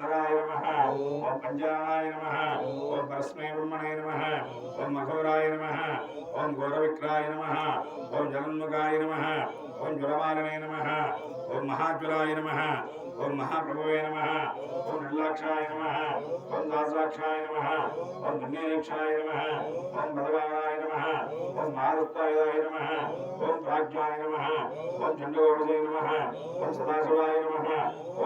धराय नम ओं पंजानाय नम ओं परस्मै ब्रह्मणे नमः मघोराय नम ओं गौरविक्राय नम ओं जलन्मुखाय नम ओं ज्वरमालने नम ओं महाज्वराय नम ओं महाप्रभु नम ओम निर्लक्षाय नम ओम दासराक्षाय नमः ओम धन्यक्षाय नमः ओम भगवानाय नमः ओम मारुताय नमः ओम प्राज्ञाय नम ओम चंडगोपाय नम ओम सदाशिवाय नमः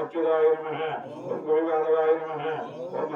नमः। ओम गोविंदाय है